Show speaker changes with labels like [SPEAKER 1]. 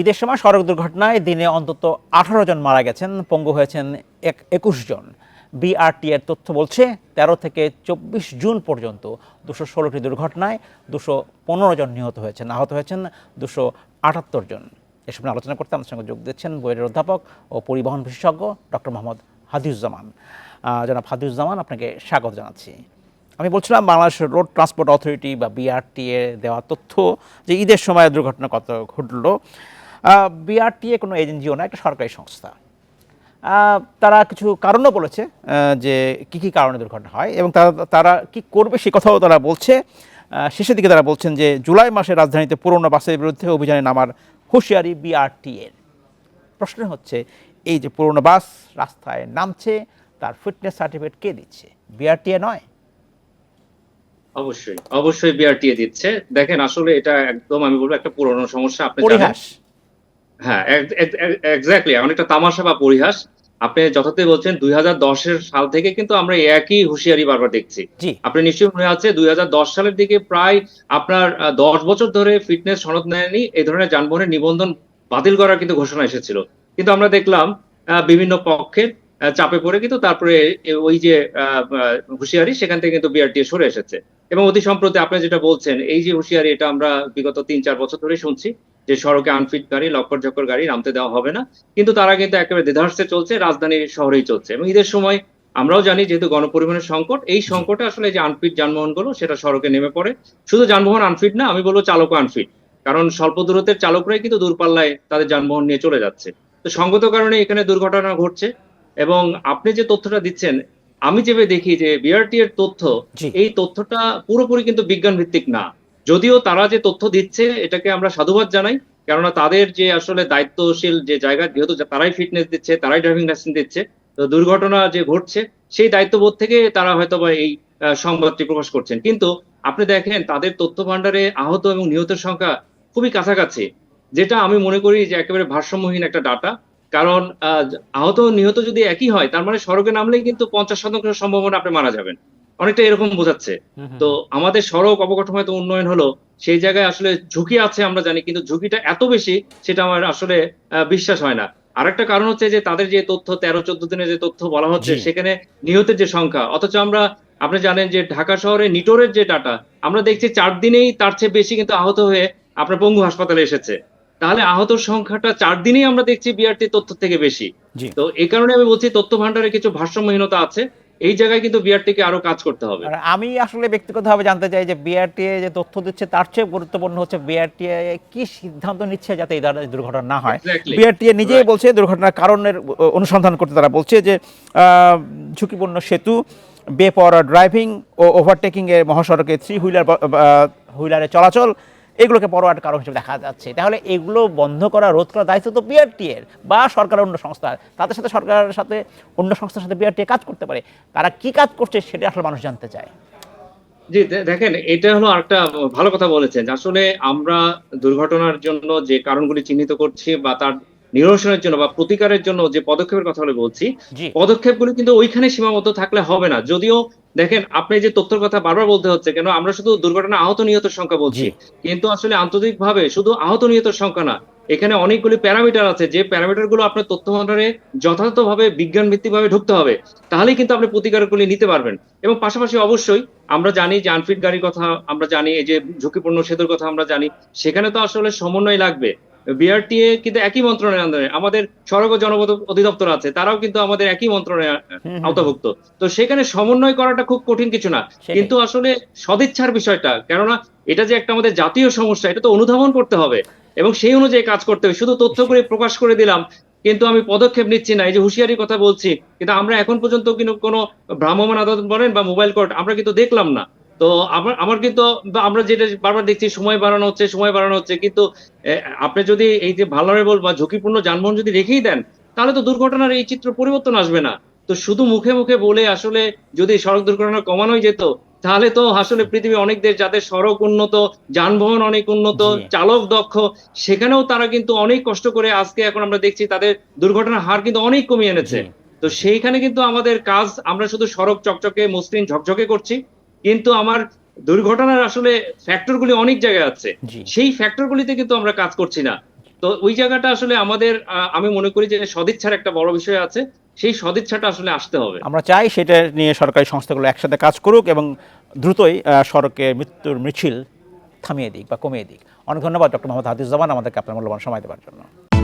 [SPEAKER 1] ঈদের সময় সড়ক দুর্ঘটনায় দিনে অন্তত আঠারো জন মারা গেছেন পঙ্গু হয়েছেন এক একুশ জন বিআরটি এর তথ্য বলছে ১৩ থেকে চব্বিশ জুন পর্যন্ত দুশো ষোলোটি দুর্ঘটনায় দুশো পনেরো জন নিহত হয়েছেন আহত হয়েছেন দুশো আটাত্তর জন এসব নিয়ে আলোচনা করতে আমার সঙ্গে যোগ দিচ্ছেন বইয়ের অধ্যাপক ও পরিবহন বিশেষজ্ঞ ডক্টর মোহাম্মদ হাদিউজ্জামান জনাব হাদিউজ্জামান আপনাকে স্বাগত জানাচ্ছি আমি বলছিলাম বাংলাদেশ রোড ট্রান্সপোর্ট অথরিটি বা বিআরটি দেওয়া তথ্য যে ঈদের সময় দুর্ঘটনা কত ঘটলো বিআরটিএ কোনো এজেন্সিও না একটা সরকারি সংস্থা তারা কিছু কারণও বলেছে যে কি কি কারণে দুর্ঘটনা হয় এবং তারা তারা কি করবে সে কথাও তারা বলছে শেষের দিকে তারা বলছেন যে জুলাই মাসে রাজধানীতে পুরোনো বাসের বিরুদ্ধে অভিযানে নামার হুঁশিয়ারি বিআরটিএর প্রশ্ন হচ্ছে এই যে পুরোনো বাস রাস্তায় নামছে তার ফিটনেস সার্টিফিকেট কে দিচ্ছে বিআরটিএ নয়
[SPEAKER 2] অবশ্যই অবশ্যই বিআরটিএ দিচ্ছে দেখেন আসলে এটা একদম আমি বলবো একটা পুরনো সমস্যা আপনি হ্যাঁ এক্স্যাক্টলি অনেকটা তামাশা বা পরিহাস আপনি যথার্থই বলছেন দুই এর সাল থেকে কিন্তু আমরা একই হুঁশিয়ারি বারবার দেখছি আপনি নিশ্চয়ই মনে আছে দুই সালের দিকে প্রায় আপনার দশ বছর ধরে ফিটনেস সনদ নেয়নি এই ধরনের যানবাহনের নিবন্ধন বাতিল করার কিন্তু ঘোষণা এসেছিল কিন্তু আমরা দেখলাম বিভিন্ন পক্ষের চাপে পড়ে কিন্তু তারপরে ওই যে হুঁশিয়ারি সেখান থেকে কিন্তু বিআরটি সরে এসেছে এবং অতি সম্প্রতি আপনি যেটা বলছেন এই যে হুঁশিয়ারি এটা আমরা বিগত তিন চার বছর ধরে শুনছি যে সড়কে আনফিট গাড়ি লক্কর ঝক্কর গাড়ি নামতে দেওয়া হবে না কিন্তু তারা কিন্তু একেবারে দ্বিধার্সে চলছে রাজধানী শহরেই চলছে এবং ঈদের সময় আমরাও জানি যেহেতু গণপরিবহনের সংকট এই সংকটে আসলে যে আনফিট যানবাহন গুলো সেটা সড়কে নেমে পড়ে শুধু যানবাহন আনফিট না আমি বলবো চালক আনফিট কারণ স্বল্প দূরত্বের চালকরাই কিন্তু দূরপাল্লায় তাদের যানবাহন নিয়ে চলে যাচ্ছে তো সঙ্গত কারণে এখানে দুর্ঘটনা ঘটছে এবং আপনি যে তথ্যটা দিচ্ছেন আমি যেভাবে দেখি যে বিআরটি এর তথ্য এই তথ্যটা পুরোপুরি কিন্তু বিজ্ঞান ভিত্তিক না যদিও তারা যে তথ্য দিচ্ছে এটাকে আমরা সাধুবাদ জানাই কেননা তাদের যে আসলে দায়িত্বশীল যে জায়গা যেহেতু তারাই ফিটনেস দিচ্ছে তারাই ড্রাইভিং লাইসেন্স দিচ্ছে তো দুর্ঘটনা যে ঘটছে সেই দায়িত্ববোধ থেকে তারা হয়তো বা এই সংবাদটি প্রকাশ করছেন কিন্তু আপনি দেখেন তাদের তথ্য ভাণ্ডারে আহত এবং নিহতের সংখ্যা খুবই কাছাকাছি যেটা আমি মনে করি যে একেবারে ভারসাম্যহীন একটা ডাটা কারণ আহত নিহত যদি একই হয় তার মানে সড়কে নামলেই কিন্তু পঞ্চাশ শতাংশ সম্ভাবনা আপনি মারা যাবেন অনেকটা এরকম বোঝাচ্ছে তো আমাদের সড়ক অবকাঠামো এত উন্নয়ন হলো সেই জায়গায় আসলে ঝুঁকি আছে আমরা জানি কিন্তু ঝুঁকিটা এত বেশি সেটা আমার আসলে বিশ্বাস হয় না আরেকটা কারণ হচ্ছে যে তাদের যে তথ্য তেরো চোদ্দ দিনের যে তথ্য বলা হচ্ছে সেখানে নিহতের যে সংখ্যা অথচ আমরা আপনি জানেন যে ঢাকা শহরে নিটোরের যে ডাটা আমরা দেখছি চার দিনেই তার চেয়ে বেশি কিন্তু আহত হয়ে আপনার পঙ্গু হাসপাতালে এসেছে তাহলে আহত সংখ্যাটা চার দিনেই আমরা দেখছি বিআরটি তথ্য থেকে বেশি তো এই কারণে আমি বলছি তথ্য ভাণ্ডারের কিছু ভারসাম্যহীনতা আছে এই জায়গায় কিন্তু বিআরটিকে আরো কাজ করতে হবে
[SPEAKER 1] আমি আসলে ব্যক্তিগতভাবে জানতে চাই যে বিআরটি যে তথ্য দিচ্ছে তার চেয়ে গুরুত্বপূর্ণ হচ্ছে বিআরটি কি সিদ্ধান্ত নিচ্ছে যাতে এই ধরনের দুর্ঘটনা না হয় বিআরটি নিজেই বলছে দুর্ঘটনার কারণের অনুসন্ধান করতে তারা বলছে যে ঝুঁকিপূর্ণ সেতু বেপরোয়া ড্রাইভিং ও ওভারটেকিং এর মহাসড়কে থ্রি হুইলার হুইলারে চলাচল এগুলোকে পরোয়ার কারণ হিসেবে দেখা যাচ্ছে তাহলে এগুলো বন্ধ করা রোধ করার দায়িত্ব তো পিআরটিএর বা সরকারের অন্য সংস্থার তাদের সাথে সরকারের সাথে অন্য সংস্থার সাথে পিআরটিএ কাজ করতে পারে তারা কি কাজ করছে সেটা আসলে মানুষ জানতে চায়
[SPEAKER 2] জি দেখেন এটা হলো একটা ভালো কথা বলেছেন আসলে আমরা দুর্ঘটনার জন্য যে কারণগুলি চিহ্নিত করছি বা তার নিরসনের জন্য বা প্রতিকারের জন্য যে পদক্ষেপের কথা বলছি পদক্ষেপগুলো কিন্তু ওইখানে সীমাবদ্ধ থাকলে হবে না যদিও দেখেন আপনি যে তথ্যের কথা বারবার বলতে হচ্ছে কেন আমরা শুধু দুর্ঘটনা আহত নিহতের সংখ্যা বলছি কিন্তু আসলে আন্তর্জাতিক ভাবে শুধু আহত নিহতের সংখ্যা না এখানে অনেকগুলি প্যারামিটার আছে যে প্যারামিটার গুলো আপনার তথ্য ভান্ডারে যথাযথভাবে বিজ্ঞান ভিত্তিক ভাবে ঢুকতে হবে তাহলেই কিন্তু আপনি প্রতিকারগুলি নিতে পারবেন এবং পাশাপাশি অবশ্যই আমরা জানি যে আনফিট গাড়ির কথা আমরা জানি এই যে ঝুঁকিপূর্ণ সেতুর কথা আমরা জানি সেখানে তো আসলে সমন্বয় লাগবে বিআরটিএ কিন্তু একই মন্ত্রণালয়ের আন্দোলনে আমাদের সড়ক ও জনপথ অধিদপ্তর আছে তারাও কিন্তু আমাদের একই মন্ত্রণালয়ের আওতাভুক্ত তো সেখানে সমন্বয় করাটা খুব কঠিন কিছু না কিন্তু আসলে সদিচ্ছার বিষয়টা কেননা এটা যে একটা আমাদের জাতীয় সমস্যা এটা তো অনুধাবন করতে হবে এবং সেই অনুযায়ী কাজ করতে হবে শুধু তথ্য করে প্রকাশ করে দিলাম কিন্তু আমি পদক্ষেপ নিচ্ছি না এই যে হুঁশিয়ারির কথা বলছি কিন্তু আমরা এখন পর্যন্ত কিন্তু কোনো ভ্রাম্যমান আদালত বলেন বা মোবাইল কোর্ট আমরা কিন্তু দেখলাম না তো আমার আমার কিন্তু আমরা যেটা বারবার দেখছি সময় বাড়ানো হচ্ছে সময় বাড়ানো হচ্ছে কিন্তু আপনি যদি এই যে ভালারেবল বা ঝুঁকিপূর্ণ যানবাহন যদি রেখেই দেন তাহলে তো দুর্ঘটনার এই চিত্র পরিবর্তন আসবে না তো শুধু মুখে মুখে বলে আসলে যদি সড়ক দুর্ঘটনা কমানোই যেত তাহলে তো আসলে পৃথিবী অনেক দেশ যাদের সড়ক উন্নত যানবাহন অনেক উন্নত চালক দক্ষ সেখানেও তারা কিন্তু অনেক কষ্ট করে আজকে এখন আমরা দেখছি তাদের দুর্ঘটনার হার কিন্তু অনেক কমিয়ে এনেছে তো সেইখানে কিন্তু আমাদের কাজ আমরা শুধু সড়ক চকচকে মসৃণ ঝকঝকে করছি কিন্তু আমার দুর্ঘটনার আসলে ফ্যাক্টরগুলি অনেক জায়গায় আছে সেই ফ্যাক্টরগুলিতে কিন্তু আমরা কাজ করছি না তো ওই জায়গাটা আসলে আমাদের আমি মনে করি যে সদিচ্ছার একটা বড় বিষয় আছে সেই সদিচ্ছাটা আসলে আসতে হবে
[SPEAKER 1] আমরা চাই সেটা নিয়ে সরকারি সংস্থাগুলো একসাথে কাজ করুক এবং দ্রুতই সড়কে মৃত্যুর মিছিল থামিয়ে দিক বা কমিয়ে দিক অনেক ধন্যবাদ ডক্টর মোহাম্মদ হাদিস জামান আমাদেরকে আপনার মূল্যবান সময় দেওয়ার জন্য